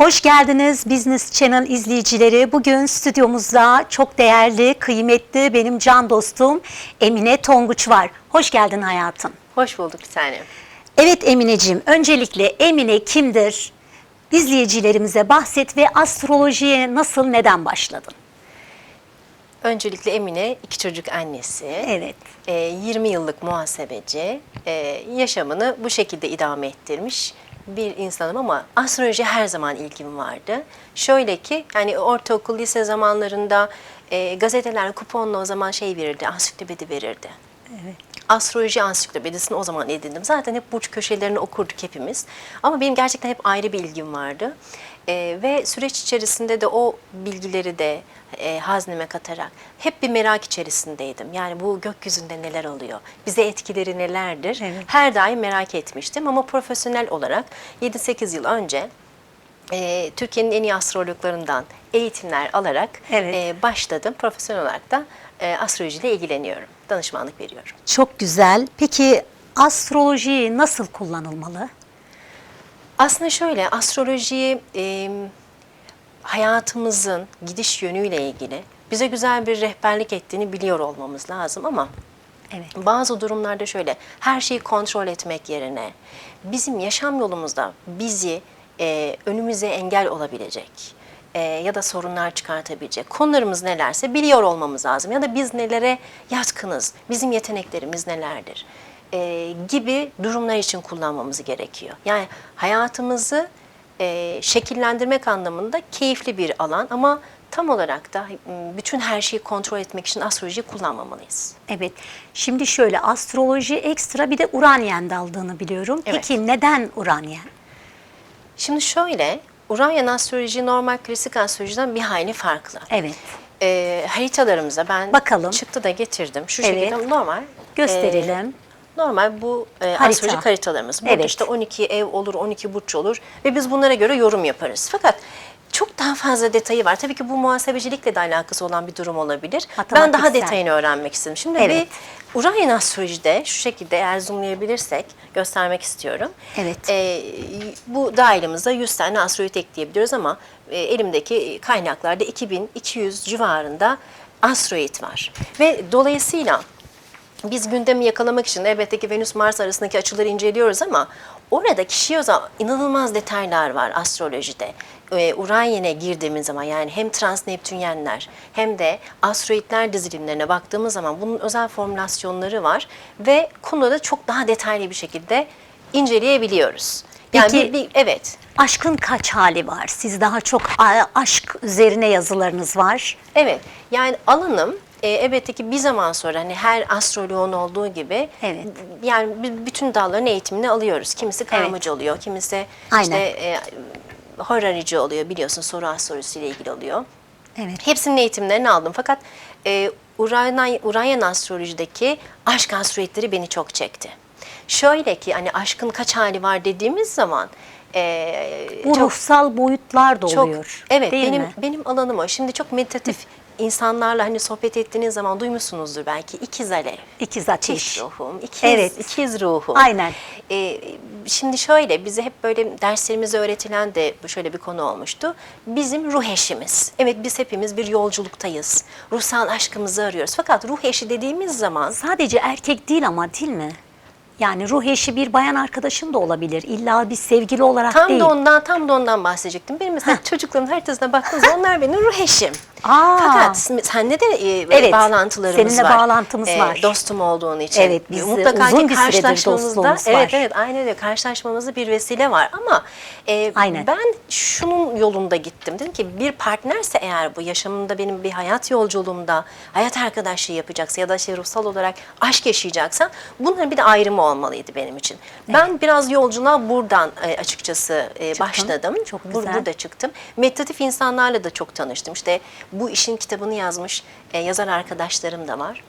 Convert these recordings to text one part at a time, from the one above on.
Hoş geldiniz Business Channel izleyicileri. Bugün stüdyomuzda çok değerli, kıymetli benim can dostum Emine Tonguç var. Hoş geldin hayatım. Hoş bulduk bir tanem. Evet Emineciğim, öncelikle Emine kimdir? İzleyicilerimize bahset ve astrolojiye nasıl, neden başladın? Öncelikle Emine iki çocuk annesi. Evet. Ee, 20 yıllık muhasebeci. Ee, yaşamını bu şekilde idame ettirmiş bir insanım ama astroloji her zaman ilgim vardı. Şöyle ki yani ortaokul, lise zamanlarında e, gazeteler kuponla o zaman şey verirdi, ansiklopedi verirdi. Evet. Astroloji ansiklopedisini o zaman edindim. Zaten hep burç köşelerini okurduk hepimiz. Ama benim gerçekten hep ayrı bir ilgim vardı. Ee, ve süreç içerisinde de o bilgileri de e, hazneme katarak hep bir merak içerisindeydim. Yani bu gökyüzünde neler oluyor? Bize etkileri nelerdir? Evet. Her daim merak etmiştim ama profesyonel olarak 7-8 yıl önce e, Türkiye'nin en iyi astrologlarından eğitimler alarak Evet. e, başladım. Profesyonel olarak da e, astrolojiyle ilgileniyorum. Danışmanlık veriyorum. Çok güzel. Peki astroloji nasıl kullanılmalı? Aslında şöyle astrolojiyi e, hayatımızın gidiş yönüyle ilgili bize güzel bir rehberlik ettiğini biliyor olmamız lazım ama Evet. bazı durumlarda şöyle her şeyi kontrol etmek yerine bizim yaşam yolumuzda bizi e, önümüze engel olabilecek e, ya da sorunlar çıkartabilecek konularımız nelerse biliyor olmamız lazım ya da biz nelere yatkınız, bizim yeteneklerimiz nelerdir e, gibi durumlar için kullanmamız gerekiyor. Yani hayatımızı e, şekillendirmek anlamında keyifli bir alan ama tam olarak da bütün her şeyi kontrol etmek için astrolojiyi kullanmamalıyız. Evet. Şimdi şöyle astroloji ekstra bir de Uranyen aldığını biliyorum. Evet. Peki neden Uranyen? Şimdi şöyle, Uranyen astroloji normal klasik astrolojiden bir hayli farklı. Evet. Ee, haritalarımıza ben Bakalım. çıktı da getirdim. Şu Evet. şekilde normal. Gösterelim. e, normal bu e, Harita. astrolojik haritalarımız. Burada Evet. işte 12 ev olur, 12 burç olur ve biz bunlara göre yorum yaparız. Fakat çok daha fazla detayı var. Tabii ki bu muhasebecilikle de alakası olan bir durum olabilir. Ben daha detayını öğrenmek istedim. Şimdi Evet. bir Uranyen astrolojide şu şekilde eğer zoomlayabilirsek göstermek istiyorum. Evet. Ee, bu dahilimizde 100 tane asteroid ekleyebiliyoruz ama e, elimdeki kaynaklarda 2200 civarında asteroid var. Ve dolayısıyla biz gündemi yakalamak için elbette ki Venüs-Mars arasındaki açıları inceliyoruz ama orada kişiye özel inanılmaz detaylar var astrolojide. Ee, Uranyen'e girdiğimiz zaman yani hem transneptünyenler hem de asteroidler dizilimlerine baktığımız zaman bunun özel formülasyonları var ve konuda çok daha detaylı bir şekilde inceleyebiliyoruz. Yani Peki- bir, bir- evet. Aşkın kaç hali var? Siz daha çok aşk üzerine yazılarınız var. Evet. Yani alanım e, elbette ki bir zaman sonra hani her astroloğun olduğu gibi Evet. yani bütün dalların eğitimini alıyoruz. Kimisi karmacı oluyor, kimisi Aynen. işte e, horarici oluyor biliyorsun soru astrolojisiyle ilgili oluyor. Evet. Hepsinin eğitimlerini aldım fakat e, Uranyen, Uranyen astrolojideki aşk astrolojleri beni çok çekti. Şöyle ki hani aşkın kaç hali var dediğimiz zaman e, Bu ruhsal boyutlar da çok oluyor. evet değil benim mi? benim alanım o. Şimdi çok meditatif insanlarla hani sohbet ettiğiniz zaman duymuşsunuzdur belki ikiz alev. İkiz ateş. İkiz ruhum, ikiz, Evet. ikiz ruhum. Aynen. Ee, şimdi şöyle bize hep böyle derslerimizde öğretilen de şöyle bir konu olmuştu. Bizim ruh eşimiz. Evet biz hepimiz bir yolculuktayız. Ruhsal aşkımızı arıyoruz. Fakat ruh eşi dediğimiz zaman Sadece erkek değil ama değil mi? Yani ruh eşi bir bayan arkadaşın da olabilir. İlla bir sevgili olarak tam değil. da ondan tam da ondan bahsedecektim. Benim mesela çocuklarımın haritasına baktığınız zaman onlar benim ruh eşim. Aa. Fakat sende de e, Evet, bağlantılarımız seninle var. bağlantımız var. Dostum olduğun için. Evet, biz, Mutlaka uzun bir süredir dostluğumuz evet var. evet aynen öyle karşılaşmamızda bir vesile var ama e, Aynen. ben şunun yolunda gittim. Dedim ki bir partnerse eğer bu yaşamımda benim bir hayat yolculuğumda hayat arkadaşlığı yapacaksa ya da şey ruhsal olarak aşk yaşayacaksa bunların bir de ayrımı olmalıydı benim için. Ben biraz yolculuğa buradan e, açıkçası e, başladım. Çok güzel. Burada çıktım. Meditatif insanlarla da çok tanıştım. İşte bu işin kitabını yazmış e, yazar arkadaşlarım da var.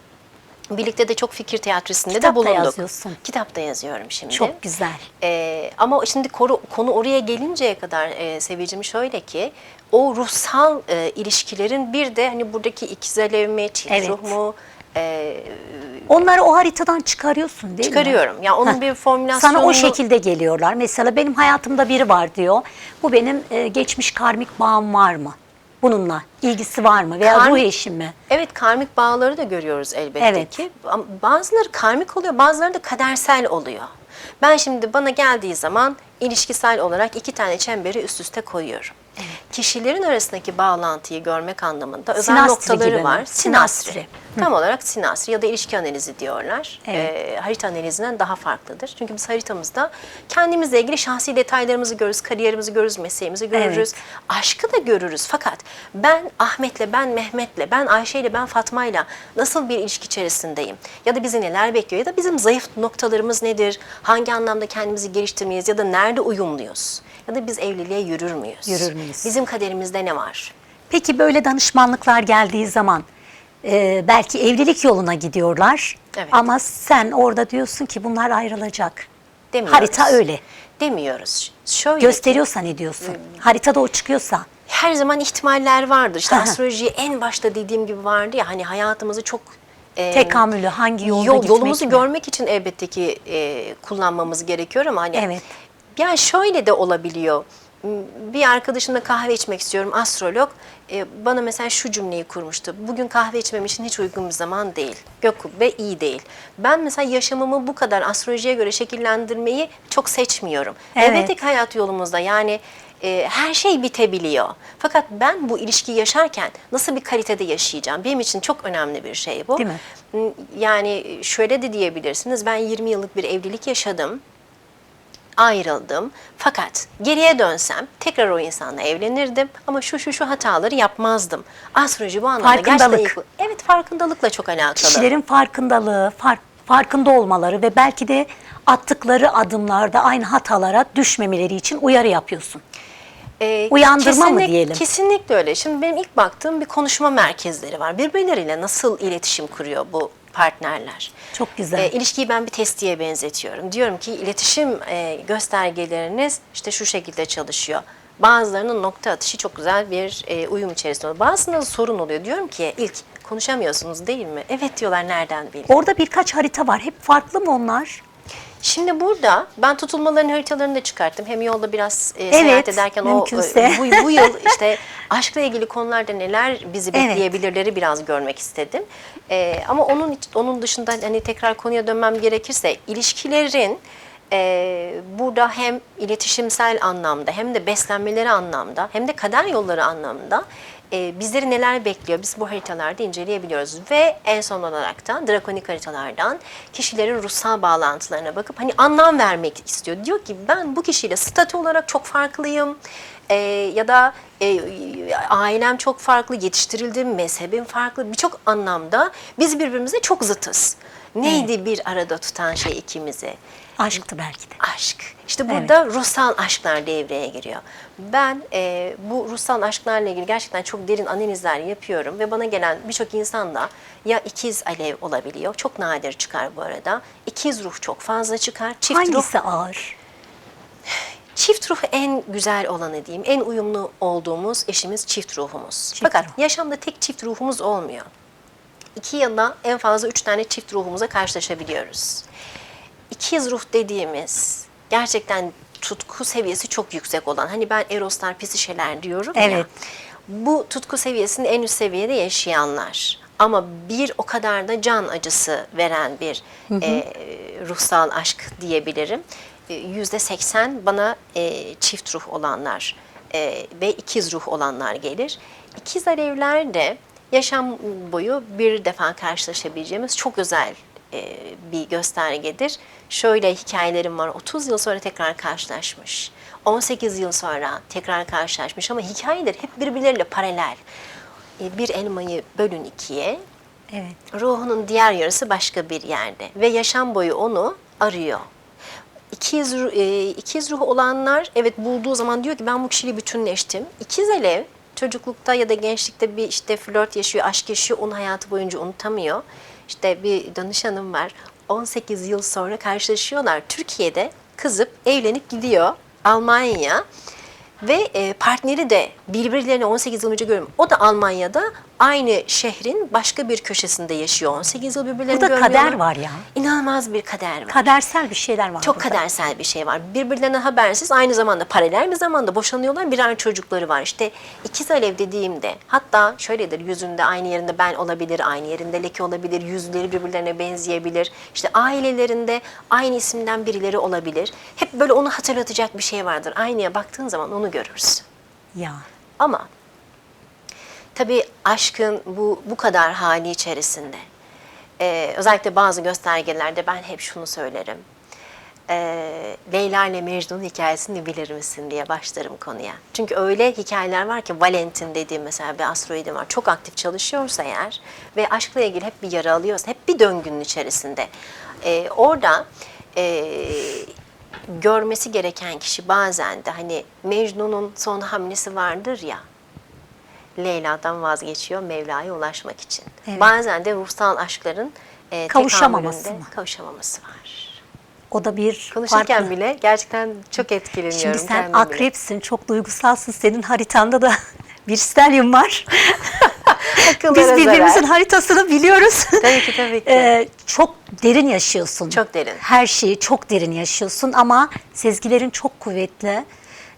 Birlikte de çok fikir teatrisinde Kitap de da bulunduk. yazıyorsun. Kitapta yazıyorum şimdi. Çok güzel. Ee, ama şimdi koru- konu oraya gelinceye kadar e, Sevicim şöyle ki o ruhsal e, ilişkilerin bir de hani buradaki ikiz alev mi, çift Evet. ruh mu, e, Onları o haritadan çıkarıyorsun değil mi? Çıkarıyorum. Ya onun Heh. bir formülasyonunu- Sana o şekilde geliyorlar. Mesela benim hayatımda biri var diyor. Bu benim e, geçmiş karmik bağım var mı? Bununla ilgisi var mı? Veya Karmik- ruh eşim mi? Evet karmik bağları da görüyoruz elbette Evet. ki. Bazıları karmik oluyor, bazıları da kadersel oluyor. Ben şimdi bana geldiği zaman ilişkisel olarak iki tane çemberi üst üste koyuyorum. Kişilerin arasındaki bağlantıyı görmek anlamında özel Sinastri noktaları gibi mi? var. Sinastri. Tam olarak sinastri ya da ilişki analizi diyorlar. Evet. Ee, harita analizinden daha farklıdır. Çünkü biz haritamızda kendimizle ilgili şahsi detaylarımızı görürüz, kariyerimizi görürüz, mesleğimizi görürüz, Evet. aşkı da görürüz. Fakat ben Ahmet'le, ben Mehmet'le, ben Ayşe'yle, ben Fatma'yla nasıl bir ilişki içerisindeyim? Ya da bizi neler bekliyor? Ya da bizim zayıf noktalarımız nedir? Hangi anlamda kendimizi geliştirmeyiz? Ya da nerede uyumluyuz? Ya da biz evliliğe yürür müyüz? Yürür müyüz? Bizim kaderimizde ne var? Peki böyle danışmanlıklar geldiği zaman e, belki evlilik yoluna gidiyorlar. Evet. Ama sen orada diyorsun ki bunlar ayrılacak. Demiyoruz. Harita öyle. Demiyoruz. Şöyle ki- Gösteriyorsa ne diyorsun? Haritada o çıkıyorsa. her zaman ihtimaller vardır. İşte Hı hı. astroloji en başta dediğim gibi vardı ya hani hayatımızı çok e, Tekamülü hangi yolda yol- gitmek yolumuzu mi? görmek için elbette ki e, kullanmamız gerekiyor ama hani Evet. Yani şöyle de olabiliyor. M, Bir arkadaşımla kahve içmek istiyorum astrolog. E, bana mesela şu cümleyi kurmuştu. Bugün kahve içmem için hiç uygun bir zaman değil. Gök kubbe iyi değil. Ben mesela yaşamımı bu kadar astrolojiye göre şekillendirmeyi çok seçmiyorum. Evet. Elbette ki hayat yolumuzda yani e, her şey bitebiliyor. Fakat ben bu ilişkiyi yaşarken nasıl bir kalitede yaşayacağım? Benim için çok önemli bir şey bu. Değil mi? M, Yani şöyle de diyebilirsiniz. Ben 20 yıllık bir evlilik yaşadım. Ayrıldım. Fakat geriye dönsem tekrar o insanla evlenirdim ama şu şu şu hataları yapmazdım. Astroloji bu anlamda gerçekten iyi. Evet farkındalıkla çok alakalı. Kişilerin farkındalığı, fark, farkında olmaları ve belki de attıkları adımlarda aynı hatalara düşmemeleri için uyarı yapıyorsun. Ee, Uyandırma mı diyelim? Kesinlikle öyle. Şimdi benim ilk baktığım bir konuşma merkezleri var. Birbirleriyle nasıl iletişim kuruyor bu partnerler? Çok güzel. Ee, ilişkiyi ben bir testiye benzetiyorum. Diyorum ki iletişim e, göstergeleriniz işte şu şekilde çalışıyor. Bazılarının nokta atışı çok güzel bir e, uyum içerisinde oluyor. Bazısında da sorun oluyor. Diyorum ki ilk konuşamıyorsunuz değil mi? Evet diyorlar nereden bileyim? Orada birkaç harita var. Hep farklı mı onlar? Şimdi burada ben tutulmaların haritalarını da çıkarttım. Hem yolda biraz e, seyahat ederken mümkünse. o e, bu, bu yıl işte aşkla ilgili konularda neler bizi Evet. bekleyebilirleri biraz görmek istedim. E, ama onun onun dışında hani tekrar konuya dönmem gerekirse ilişkilerin e, burada hem iletişimsel anlamda hem de beslenmeleri anlamda hem de kader yolları anlamda e, bizleri neler bekliyor biz bu haritalarda inceleyebiliyoruz. Ve en son olarak da drakonik haritalardan kişilerin ruhsal bağlantılarına bakıp hani anlam vermek istiyor. Diyor ki ben bu kişiyle statü olarak çok farklıyım e, ya da e, ailem çok farklı, yetiştirildiğim mezhebim farklı birçok anlamda biz birbirimize çok zıtız. Neydi bir arada tutan şey ikimizi? Aşktı belki de. aşk. İşte burada ruhsal aşklar devreye giriyor. Ben e, bu ruhsal aşklarla ilgili gerçekten çok derin analizler yapıyorum ve bana gelen birçok insan da ya ikiz alev olabiliyor. Çok nadir çıkar bu arada. İkiz ruh çok fazla çıkar. Çift ruh Hangisi ağır? Çift ruh en güzel olanı diyeyim. En uyumlu olduğumuz eşimiz çift ruhumuz. Çift Fakat ruh. yaşamda tek çift ruhumuz olmuyor. İki ya da en fazla üç tane çift ruhumuza karşılaşabiliyoruz. İkiz ruh dediğimiz gerçekten tutku seviyesi çok yüksek olan. Hani ben eroslar, pisişeler diyorum ya. Evet. Bu tutku seviyesinin en üst seviyede yaşayanlar. Ama bir o kadar da can acısı veren bir e, ruhsal aşk diyebilirim. E, Yüzde seksen bana e, çift ruh olanlar e, ve ikiz ruh olanlar gelir. İkiz alevler de yaşam boyu bir defa karşılaşabileceğimiz çok özel e, bir göstergedir. Şöyle hikayelerim var. 30 yıl sonra tekrar karşılaşmış. 18 yıl sonra tekrar karşılaşmış ama hikayeler hep birbirleriyle paralel. E, Bir elmayı bölün ikiye, Evet. ruhunun diğer yarısı başka bir yerde ve yaşam boyu onu arıyor. İkiz, e, ikiz ruh olanlar evet bulduğu zaman diyor ki ben bu kişiyle bütünleştim. İkiz alev çocuklukta ya da gençlikte bir işte flört yaşıyor, aşk yaşıyor, onu hayatı boyunca unutamıyor. İşte bir danışanım var. 18 yıl sonra karşılaşıyorlar. Türkiye'de kızıp evlenip gidiyor Almanya. Ve e, partneri de birbirlerini 18 yıl önce görüyorum. O da Almanya'da aynı şehrin başka bir köşesinde yaşıyor. 18 yıl birbirlerini Burada kader görmüyorlar. var ya. İnanılmaz bir kader var. Kadersel bir şeyler var Çok burada. kadersel bir şey var. Birbirlerinden habersiz aynı zamanda paralel bir zamanda boşanıyorlar. Birer çocukları var. İşte ikiz alev dediğimde hatta şöyledir yüzünde aynı yerinde ben olabilir, aynı yerinde leke olabilir, yüzleri birbirlerine benzeyebilir. İşte ailelerinde aynı isimden birileri olabilir. Hep böyle onu hatırlatacak bir şey vardır. Aynaya baktığın zaman onu görürsün. Ya. Ama tabii aşkın bu bu kadar hali içerisinde e, özellikle bazı göstergelerde ben hep şunu söylerim. E, Leyla ile Mecnun hikayesini bilir misin diye başlarım konuya. Çünkü öyle hikayeler var ki Valentin dediğim mesela bir asteroidim var. Çok aktif çalışıyorsa eğer ve aşkla ilgili hep bir yara alıyorsa, hep bir döngünün içerisinde. E, orada e, görmesi gereken kişi bazen de hani Mecnun'un son hamlesi vardır ya. Leyla'dan vazgeçiyor Mevla'ya ulaşmak için. Evet. Bazen de ruhsal aşkların e, Kavuşamaması mı? Kavuşamaması var. O da bir Konuşurken farklı. bile gerçekten çok etkileniyorum. Şimdi sen kendimle. akrepsin, çok duygusalsın. Senin haritanda da bir stelyum var. Biz birbirimizin zarar. haritasını biliyoruz. Tabii ki, tabii ki. Ee, çok derin yaşıyorsun. Çok derin. Her şeyi çok derin yaşıyorsun ama sezgilerin çok kuvvetli.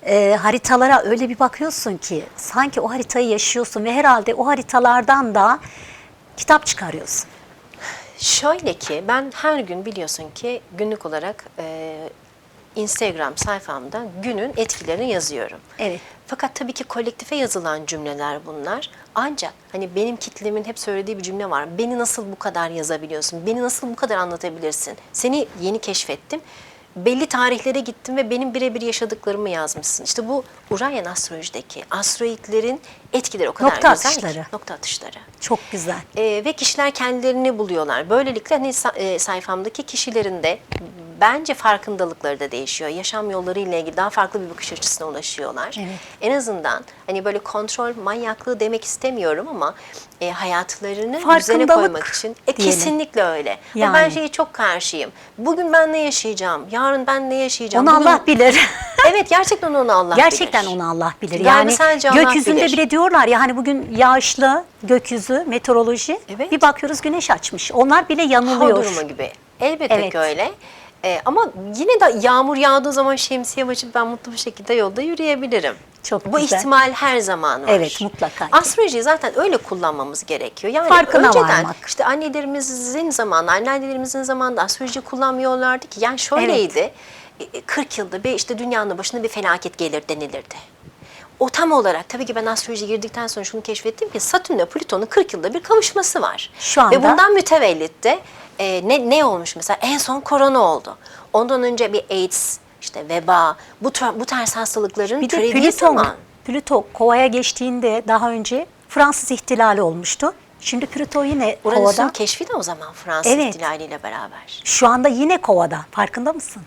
Ee, haritalara öyle bir bakıyorsun ki sanki o haritayı yaşıyorsun ve herhalde o haritalardan da kitap çıkarıyorsun. Şöyle ki ben her gün biliyorsun ki günlük olarak e, Instagram sayfamda günün etkilerini yazıyorum. Evet. Fakat tabii ki kolektife yazılan cümleler bunlar. Ancak hani benim kitlemin hep söylediği bir cümle var. Beni nasıl bu kadar yazabiliyorsun? Beni nasıl bu kadar anlatabilirsin? Seni yeni keşfettim. Belli tarihlere gittim ve benim birebir yaşadıklarımı yazmışsın. İşte bu Uraryen astrolojideki asteroidlerin etkileri o kadar Nokta güzel ki. atışları. Nokta atışları. Çok güzel. Ee, ve kişiler kendilerini buluyorlar. Böylelikle hani e, sayfamdaki kişilerin de bence farkındalıkları da değişiyor. Yaşam yolları ile ilgili daha farklı bir bakış açısına ulaşıyorlar. Evet. En azından hani böyle kontrol manyaklığı demek istemiyorum ama e, hayatlarını düzene koymak için e, diyelim. kesinlikle öyle. Ben Yani. şeyi çok karşıyım. Bugün ben ne yaşayacağım? Yarın ben ne yaşayacağım? Onu Bugün- Allah bilir. Evet gerçekten onu Allah Gerçekten bilir. onu Allah bilir. Yani Allah gökyüzünde bilir. bile diyorlar ya hani bugün yağışlı gökyüzü, meteoroloji. Evet. Bir bakıyoruz güneş açmış. Onlar bile Hava yanılıyor. durumu gibi. Elbette Evet. ki öyle. Ee, ama yine de yağmur yağdığı zaman şemsiye açıp ben mutlu bir şekilde yolda yürüyebilirim. Çok Bu güzel. ihtimal her zaman var. Evet, mutlaka. Astrolojiyi zaten öyle kullanmamız gerekiyor. Yani Farkına önceden varmak. işte annelerimizin zamanında, annelerimizin zamanında astroloji kullanmıyorlardı ki. Yani şöyleydi. e, 40 yılda bir işte dünyanın başına bir felaket gelir denilirdi. O tam olarak tabii ki ben astrolojiye girdikten sonra şunu keşfettim ki Satürn ile Plüton'un 40 yılda bir kavuşması var. Şu anda- Ve bundan mütevellit de e, ne, ne olmuş mesela en son korona oldu. Ondan önce bir AIDS, işte veba, bu, bu tarz hastalıkların Bir de Plüton, zaman. Plüto kovaya geçtiğinde daha önce Fransız ihtilali olmuştu. Şimdi Plüto yine Uranüs'ün kovada. keşfi de o zaman Fransız Evet. ihtilaliyle beraber. Şu anda yine kovada. Farkında mısın?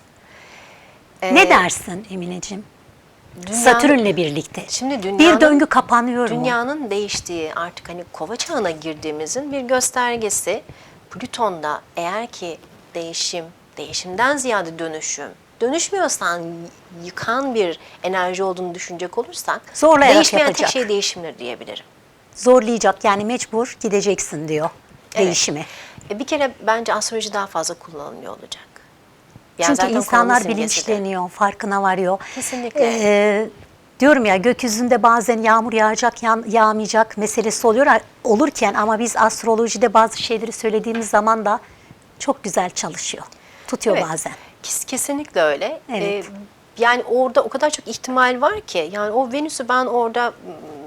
Ee, ne dersin Emineciğim? dünya- Satürn'le birlikte. Şimdi bir dünyanın- döngü kapanıyor mu? Dünyanın değiştiği artık hani kova çağına girdiğimizin bir göstergesi. Plüton'da eğer ki değişim, değişimden ziyade dönüşüm, dönüşmüyorsan yıkan bir enerji olduğunu düşünecek olursak Zorlayarak değişmeyen yapacak. tek şey değişimdir diyebilirim. Zorlayacak yani mecbur gideceksin diyor Evet. değişime. E, bir kere bence astroloji daha fazla kullanılıyor olacak. Yani Çünkü insanlar simgesi de. bilinçleniyor, farkına varıyor. Kesinlikle. Ee, diyorum ya gökyüzünde bazen yağmur yağacak, yağ- yağmayacak meselesi oluyor olurken ama biz astrolojide bazı şeyleri söylediğimiz zaman da çok güzel çalışıyor. Tutuyor Evet, bazen. kes- kesinlikle öyle. Evet. Ee, yani orada o kadar çok ihtimal var ki yani o Venüs'ü ben orada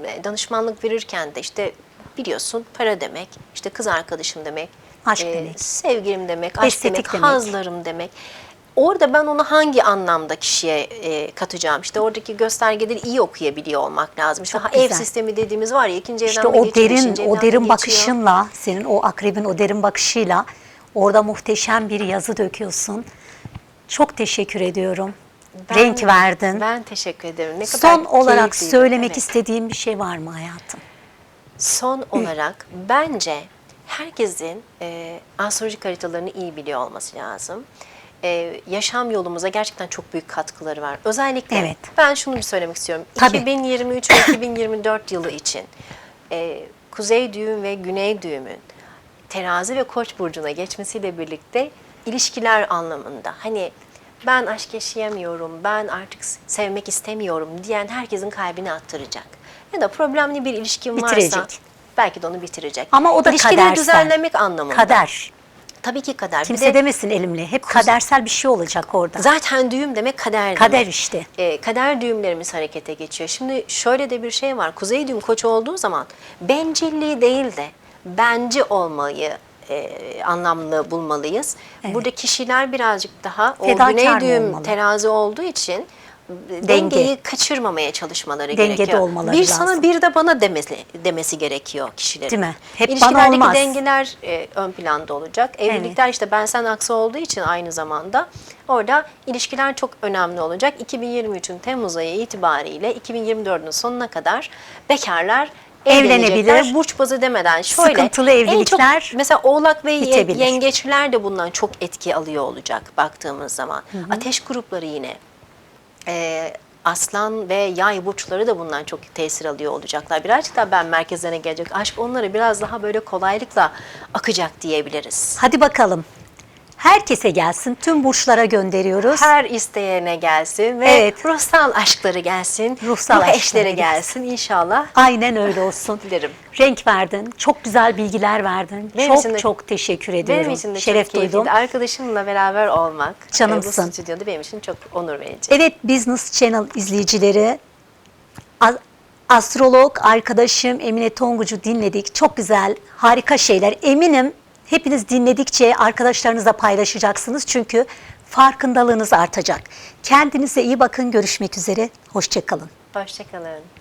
m, danışmanlık verirken de işte biliyorsun para demek, işte kız arkadaşım demek, Aşk e, demek. sevgilim demek, aşk Estetik demek, demek. hazlarım demek. Orada ben onu hangi anlamda kişiye e, katacağım? İşte oradaki göstergeleri iyi okuyabiliyor olmak lazım. İşte Çok ev güzel. sistemi dediğimiz var ya ikinci evden İşte mi o geçiyor, derin, evden o mi derin geçiyor? bakışınla, senin o akrebin o derin bakışıyla orada muhteşem bir yazı döküyorsun. Çok teşekkür ediyorum. Ben- Renk verdin. Ben teşekkür ederim. Ne kadar Son olarak keyifliydi. söylemek Evet. istediğim bir şey var mı hayatım? Son olarak bence herkesin e, astrolojik haritalarını iyi biliyor olması lazım. E, yaşam yolumuza gerçekten çok büyük katkıları var. Özellikle Evet. ben şunu bir söylemek istiyorum. Tabii. 2023 ve 2024 yılı için e, kuzey düğüm ve güney düğümün terazi ve koç burcuna geçmesiyle birlikte ilişkiler anlamında hani ben aşk yaşayamıyorum, ben artık sevmek istemiyorum diyen herkesin kalbini attıracak. Ya da problemli bir ilişkin varsa Bitirecek. belki de onu bitirecek. Ama o da İlişkileri kadersel. düzenlemek anlamında. Kader. Tabii ki kader. Bir Kimse de demesin elimle. Hep kadersel bir şey olacak orada. Zaten düğüm demek kader demek. Kader işte. Ee, kader düğümlerimiz harekete geçiyor. Şimdi şöyle de bir şey var. Kuzey düğüm koç olduğu zaman bencilliği değil de bence olmayı e, anlamlı bulmalıyız. Burada kişiler birazcık daha o Fedakar güney düğüm olmalı? terazi olduğu için Denge. dengeyi kaçırmamaya çalışmaları Dengede gerekiyor. olmaları bir sana lazım. bir de bana demesi, demesi gerekiyor kişilerin. Değil mi? Hep bana olmaz. dengeler e, ön planda olacak. Evlilikler işte ben sen aksı olduğu için aynı zamanda orada ilişkiler çok önemli olacak. 2023'ün Temmuz ayı itibariyle 2024'ün sonuna kadar bekarlar Evlenebilir. Burç bazı demeden şöyle. Sıkıntılı en çok- evlilikler mesela Oğlak ve bitebilir. yengeçler de bundan çok etki alıyor olacak baktığımız zaman. Ateş grupları yine e, aslan ve yay burçları da bundan çok tesir alıyor olacaklar. Birazcık daha ben merkezlerine gelecek. Aşk onlara biraz daha böyle kolaylıkla akacak diyebiliriz. Hadi bakalım. Herkese gelsin. Tüm burçlara gönderiyoruz. Her isteyene gelsin ve Evet. ruhsal aşkları gelsin. Ruhsal ruh eşleri gelsin. inşallah. Aynen öyle olsun. Dilerim. Renk verdin. Çok güzel bilgiler verdin. Benim çok de- çok teşekkür ediyorum. Benim için de Şeref çok keyifliydi. duydum. Arkadaşımla beraber olmak e, Canımsın. bu stüdyoda benim için çok onur verici. Evet Business Channel izleyicileri astrolog arkadaşım Emine Tongucu dinledik. Çok güzel, harika şeyler. Eminim hepiniz dinledikçe arkadaşlarınızla paylaşacaksınız. Çünkü farkındalığınız artacak. Kendinize iyi bakın. Görüşmek üzere. Hoşçakalın. Hoşçakalın.